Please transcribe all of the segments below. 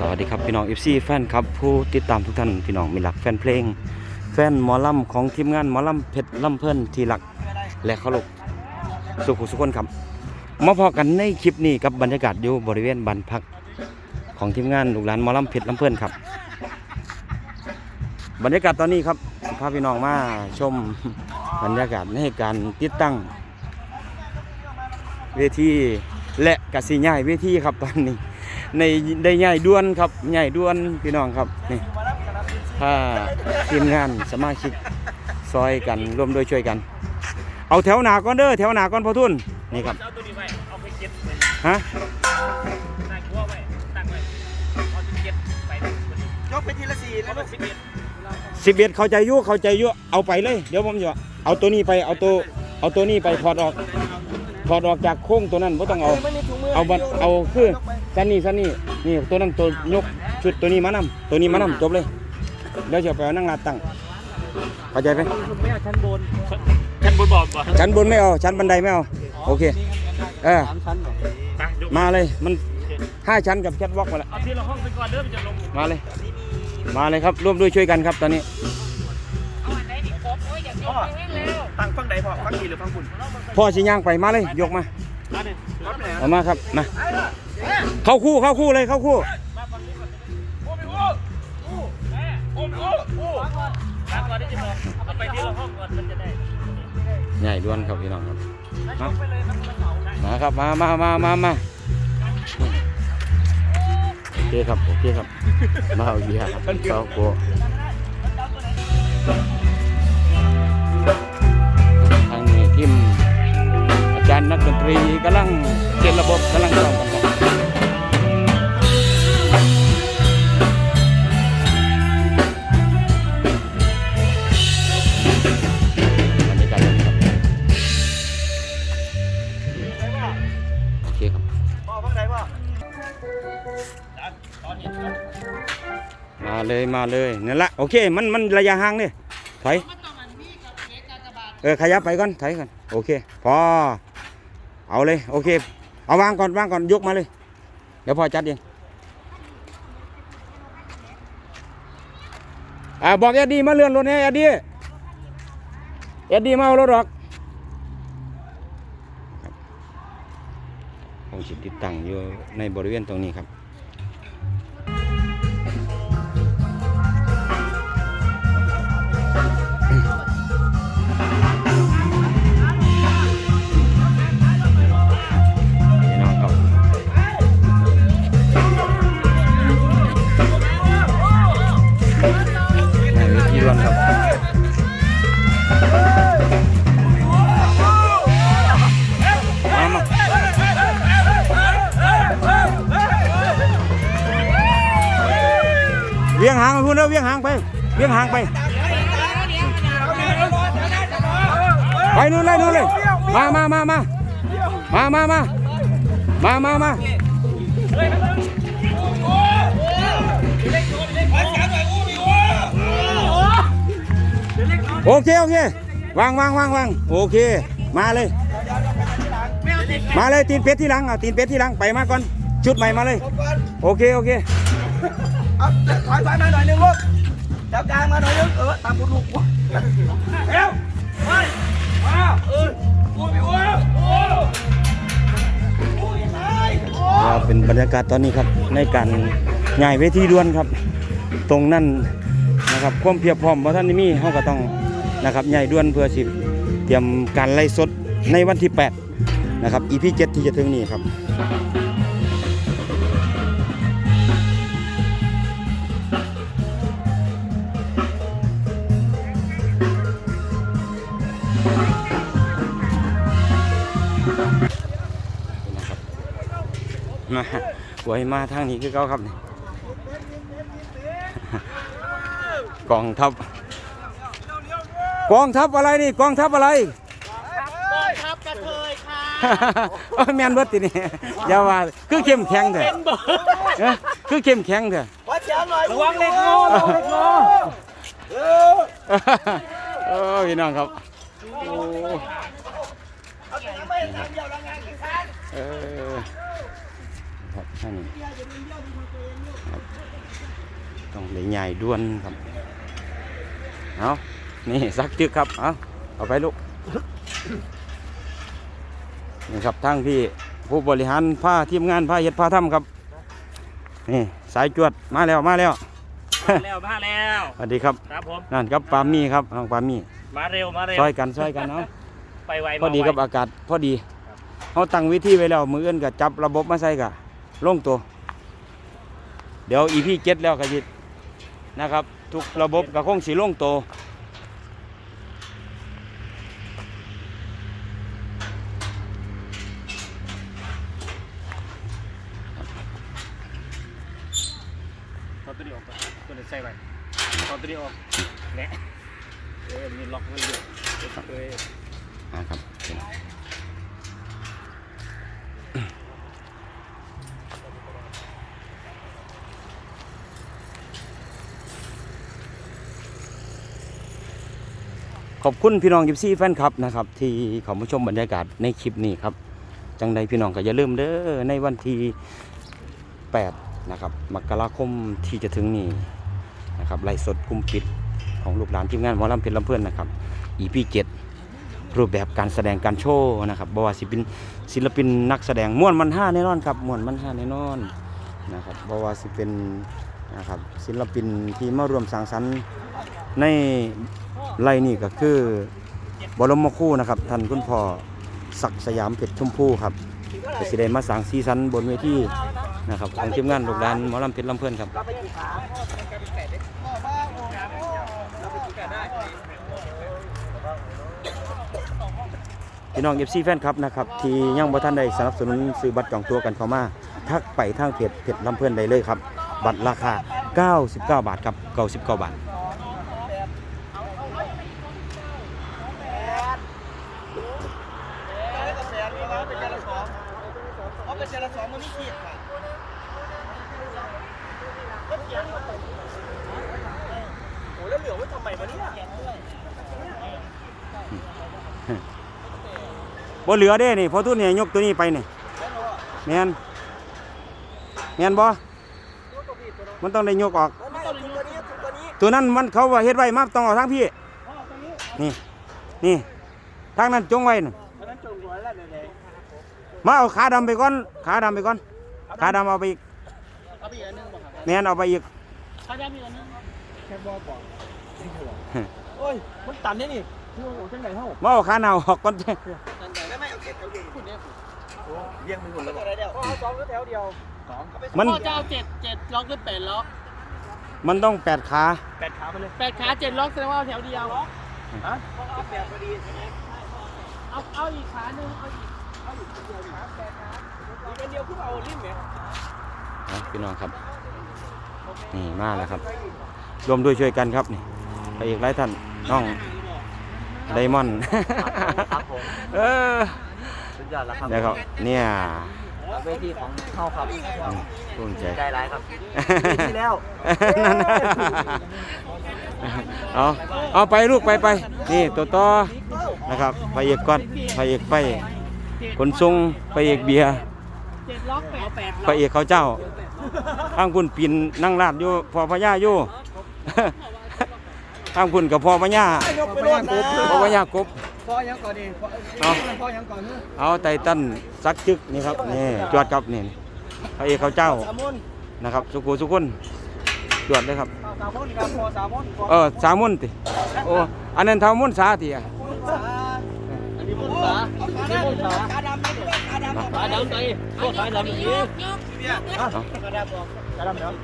สวัสดีครับพี่น้อง FC แฟนครับผู้ติดตามทุกท่านพี่น้องมีหลักแฟนเพลง แฟนหมอลำของทีมงานหมอลำเพชรลำเพิ่นที่หลักและเคารพสุขุสุขคนครับมาพอกันในคลิปนี้กับบรรยากาศอยู่บริเวณบ้านพักของทีมงานลูกหลานหมอลำเพชรลำเพิ่นครับ บรรยากาศตอนนี้ครับพาพี่น้องมาชมบรรยากาศในการติดตั้ง เวทีและกสิย่ายเวทีครับตอนนี้ ในได้ใหญ่ด้วนครับใหญ่ด้วนพี่น้องครับนี่ถ้าทีมงานสมาชิกซอยกันร่วมด้วยช่วยกัน เอาแถวหนาก่อนเด้อแถวหนาก่อนพอทุนนี่ครับเจ้าตัวนี้ไว้เอาไปเก็บไว้ฮะตั้งหัวไว้ตั้งไว้เอาไปเก็บไปเลยยกไปทีละสี่แล้เอาวไปสิบเอ็ดสิบเอ็ดเข้าใจอยุ่เข้าใจอยุ่เอาไปเลย เดี๋ยวผมจะเอาตัวนี้ไปเอาตัวเอาตัวนี้ไปถอดออกถอดออกจากโค้งตัวนั้นไม่ต้องเอาไม่มีถุงมือเอาบัตรเอาคือ สันนี่สันนี่นี่ตัวนั้นตัวยกชุดตัวนี้มานำตัวนี้มานำจบเลยเดี๋ยวจะไปเอานั่งลาดตั้งเข้าใจไหมไม่เอาชั้นบนชั้นบนบอกก่อนชั้นบนไม่เอาชั้นบันไดไม่เอาโอเคเออสามชั้นเหรอไปยกมาเลยมันห้าชั้นกับแคทวอล์กมาแล้วเอาทีละห้องไปก่อนเด้อมันจะลงมาเลย มาเลยครับร่วมด้วยช่วยกันครับตอนนี้พ่อตั้งฟังใดพ่อฟังดีหรือฟังคุณพ่อชิย่างไปมาเลยยกมามาเนี่ยรับไหนเอามาครับมา เข้าคู่เข้าคู่เลยเข้าคู่โอ้โหโอ้ตั้งก่อนได้จะบอกเอาไปทีละห้องก่อนมันจะได้ใหญ่ด้วนครับพี่น้องครับมามาครับมามามามามาโอเคครับโอเคครับมาเอาเบียร์ครับเข้าโเคครับพ่อฟังใดพ่อตอนนี้มาเลยมาเลยนั่นละโอเคมันมันระยะห่างเนี่ยถอยเออขยับไปก่อนถอยก่อนโอเคพอเอาเลยโอเค เอาวางก่อนวางก่อนยกมาเลย เดี๋ยวพอจัดเองอ่าบอกเอ็ดดี้มาเลื่อนรถให้เอ็ดดี้เอ็ดดี้มาเอารถออกครับคงสิ ตั้งอยู่ในบริเวณตรงนี้ครับ เวียงหางไปพูดแล้วเวียงหางไป เวียงหางไป ไปนู่นเลยนู่นเลย มามามามามามามามามามาโอเคโอเควางวางวางวางโอเค มาเลย มาเลยตีนเป็ดที่หลังอะตีนเป็ดที่หลังไปมาก่อนชุดใหม่มาเลย โอเคโอเค เอาถอยถอยมาหน่อยนึงลูกจับกลางมาหน่อยนึงเออตามคุณลูกวะเร็วไปมาเออโอ้ยโอ้ยโอ้ยโอ้ยตายโอ้ย ก็เป็นบรรยากาศตอนนี้ครับในการง่ายเวทีด่วนครับ ตรงนั้นนะครับความเพียบพร้อมเพราะท่านนี่มีเขาก็ต้องนะครับใหญ่ด่วนเพื่อสิเตรียมการไล่สดในวันที่ 8 นะครับ EP 7 ที่จะถึงนี้ครับ นะครับมาหวยมาทางนี้คือเก้าครับนี่กองทัพกองทัพอะไรนี่กองทัพอะไรครับกระเทยค่ะโอ้ยแมนเบิดตินี่อย่าว่าคือเข้มแข็งเถอะเอ้อคือเข้มแข็งเถอะวัดเสียงหน่อยระวังเล็กโง่ระวังเล็กโง่เออโอ้พี่น้องครับโอ้ เอาแต่ยังไม่ทำเดียวแล้วงานกี่ครั้งเออครับท่านนี้ครับต้องเลยใหญ่ด้วนครับ เอานี่ซักจึกครับ เอาเอาไปลูก นี่ครับทั้งพี่ผู้บริหารผ้าทีมงานผ้าเฮ็ดผ้าถ้ำครับ นี่สายจวดมาแล้วมาแล้ว มาแล้วมาแล้ว สวัสดีครับ ครับผม นั่นครับปามี่ครับน้องปามี่ มาเร็วมาเร็วซอยกันซอยกันเนาะไปไวพอดีมาไวกับอากาศพอดีเขาตั้งวิธีไว้แล้วมืออื่นก็จับระบบมาใส่กะลงตัว เดี๋ยวอีพีเจ็ดแล้วก็จินะครับ ทุกระบบก็คงสีลงตัวตอนตัวนี้ออกก่อนตัวนี้ใส่ไปตอนตัวนี้ออกแหนะ เออมีล็อกมันอยู่เอออ่าครับขอบคุณพี่น้องยิปซี่แฟนคลับนะครับที่เขามาชมบรรยากาศในคลิปนี้ครับ จังใดพี่น้องก็อย่าลืมเด้อในวันที่8นะครับมกราคมที่จะถึงนี้นะครับไล่สดกุมปิด ของลูกหลานทีมงานหมอลำเพชรลำเพื่อนนะครับ EP 7รูปแบบการแสดงการโชว์นะครับบว่าสิเป็นศิลปินนักแสดงม่วนมันห้าแน่นอนครับม่วนมันห้าแน่นอนนะครับบว่าสิเป็นนะครับศิลปินที่มารวมสร้างสรรค์ในไล่นี่ก็คือบรมครูนะครับท่านคุณพ่อศักดิ์สยามเพชรชมพูครับก็สิได้มาสางซีซันบนเวทีนะครับของทีมงานลูกหลานหมอลำเพชรลำเพื่อนครับ พี่น้องเอฟซีแฟนครับนะครับที่ยังบ่ท่านได้สนับสนุนซื้อบัตรจองตัวกันเข้ามา ทักไปทางเพจเพจลำเพื่อนได้เลยครับ บัตรราคา 99 บาทครับ99บาทแสนนี่ว่าเป็นจาสองเอาเป็นจานละสองมันไม่ขีดค่ะโอ้แล้วเหลือไว้ทำไมวะเนี่ย บ่เหลือเด้นี่เพอทุนเนี่ยยกตัวนี้ไปนี่แม่นแม่นบ่มันต้องได้ยกออกไม่เอาตัวนี้ตัวนี้ตัวนั้นมันเขาว่าเฮ็ดไว้มาต้องเอาทางพี่นี่นี่ทางนั้นจงไว้น่ะเพราะนั้นจงหัวแล้วเนี่ยมาเอาขาดำไปก่อนขาดำไปก่อนขาดำเอาไปอีกเอาไปอีกอันนึงบ่ครับแม่นเอาไปอีกเขาจะมีอันนึงแค่บอกบอกโอ้ยมันตันเนี่ยนี่โอ้โหจังไหนเท่ามาเอาขาหนาวออกก่อน คุณเนี่ยโอ้เลี้ยงไปหมดแล้วอะไรเดียวเอาสองแถวเดียวสองมัน พ่อจะเอาเจ็ดเจ็ดล็อกหรือแปดล็อกมันต้องแปดขาแปดขาไปเลยแปดขาเจ็ดล็อกแสดงว่าเอาแถวเดียวฮะเอาแปดพอดีใช่ไหมเอาเอาอีกขาหนึ่งเอาอีกอีกอันเดียวคือเอาลิ้นไหมเอาพี่น้องครับ นี่มาแล้วครับรวมด้วยช่วยกันครับนี่ไปอีกหลายท่านน้องไดมอนด์ ครับผม เออ สุดยอดแล้วครับนะครับเนี่ยเวทีของเข้าครับอืมภูมิใจใจร้ายครับที่แล้วนั่นน่ะเอาเอาไปลูกไปไปนี่ตัวต่อนะครับไปเอกก้อนไปเอกไปคนทรงไปเอกเบียร์เจ็ดล็อกแปดแปดไปเอกเขาเจ้าข้างพุ่นปีนนั่งลาดอยู่พอพญาอยู่ข้างพุ่นกับพอพญายกไปรวดนะพอพญากบ พ่อยังก่อนดิพ่อเอาพ่อยังก่อนเนอะเอาไตตันซักจึกนี่ครับนี่จวดครับนี่พระเอกเขาเจ้าสามมุนนะครับ สุขุสุขุนจวดเลยครับสามมุนครับพ่อสามมุนพ่อเออสามุนติโอ้อันนั้นเท่ามุนสาติอะอันนี้มุนสาอันนี้มุนสาขาดำไปด้วยขาดำขาดำไปโคตรขาดำอย่างนี้เนี่ยขาดำบอกขาดำเนาะ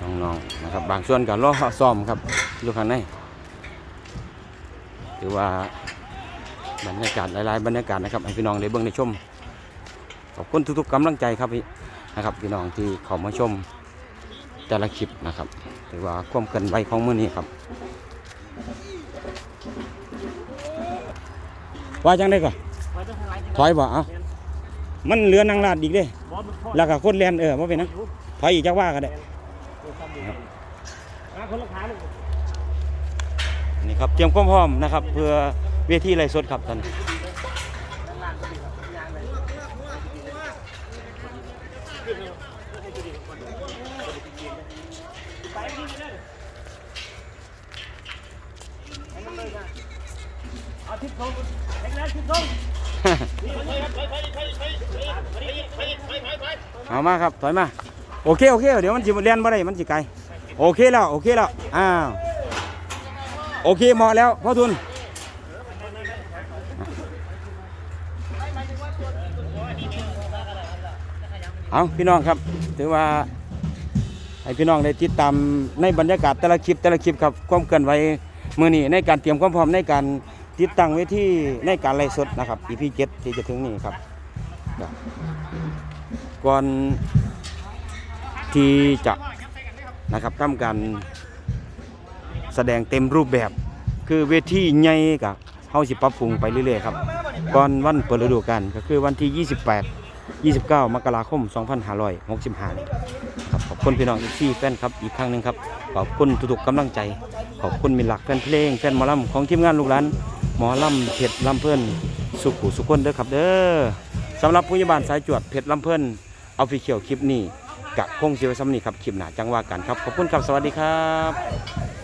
น้องๆนะครับบางส่วนก็รอซ้อมครับอยู่ข้างในถือว่าบรรยากาศหลายๆบรรยากาศนะครับให้พี่น้องได้เบิ่งได้ชมขอบคุณทุกๆกำลังใจครับพี่นะครับพี่น้องที่เข้ามาชมแต่ละคลิปนะครับถือว่าความเคลื่อนไหวของมื้อนี้ครับ ว่าจังได้ก่อนถอยบ่เอ้า มันเหลือนางลาดอีกเด้แล้วก็คนเรียนเออว่าเป็นหนังถอยอีกจักว่าก็ได้มาคนละขาลูกนี่ครับเตรียมความพร้อมนะครับ เพื่อเวทีไลฟ์สดครับตอนนี้เอาทิศทงแรงๆทิศทง เอามาครับถอยมาโอเคโอเคเดี๋ยวมันสิเรียนบ่ได้มันสิไกลโอเคแล้วโอเคแล้วอ้าวโอเคเหมาะแล้วพ่อทุนเอาพี่น้องครับถือว่าให้พี่น้องได้ติดตามในบรรยากาศแต่ละคลิปแต่ละคลิปครับความเคลื่อนไหวมือนี้ในการเตรียมความพร้อมในการติดตั้งเวทีในการไลฟ์สดนะครับ EP 7ที่จะถึงนี้ครับ ก่อนที่จะนะครับทำการแสดงเต็มรูปแบบ คือเวทีใหญ่กับเฮาสิปรับปรุงไปเรื่อยๆครับ ก่อนวันเปิดฤดูกาลก็คือวันที่ 28 29 มกราคม 2565ครับขอบคุณพี่น้องอีกซี่แฟนครับอีกครั้งหนึ่งครับ ขอบคุณทุกๆกำลังใจ ขอบคุณมิหลักแฟนเพลงแฟนหมอลำของทีมงานลูกหลานหมอลำเพชรลำเพื่อนสุขุสุขคนเด้อครับเด้อ สำหรับผู้ยบาลสายจวดเพชรลำเพิ่นเอาฟิเชียวคลิปนี้กะคงสิไว้สำนีครับคลิปหนาจังว่ากันครับ ขอบคุณครับ สวัสดีครับ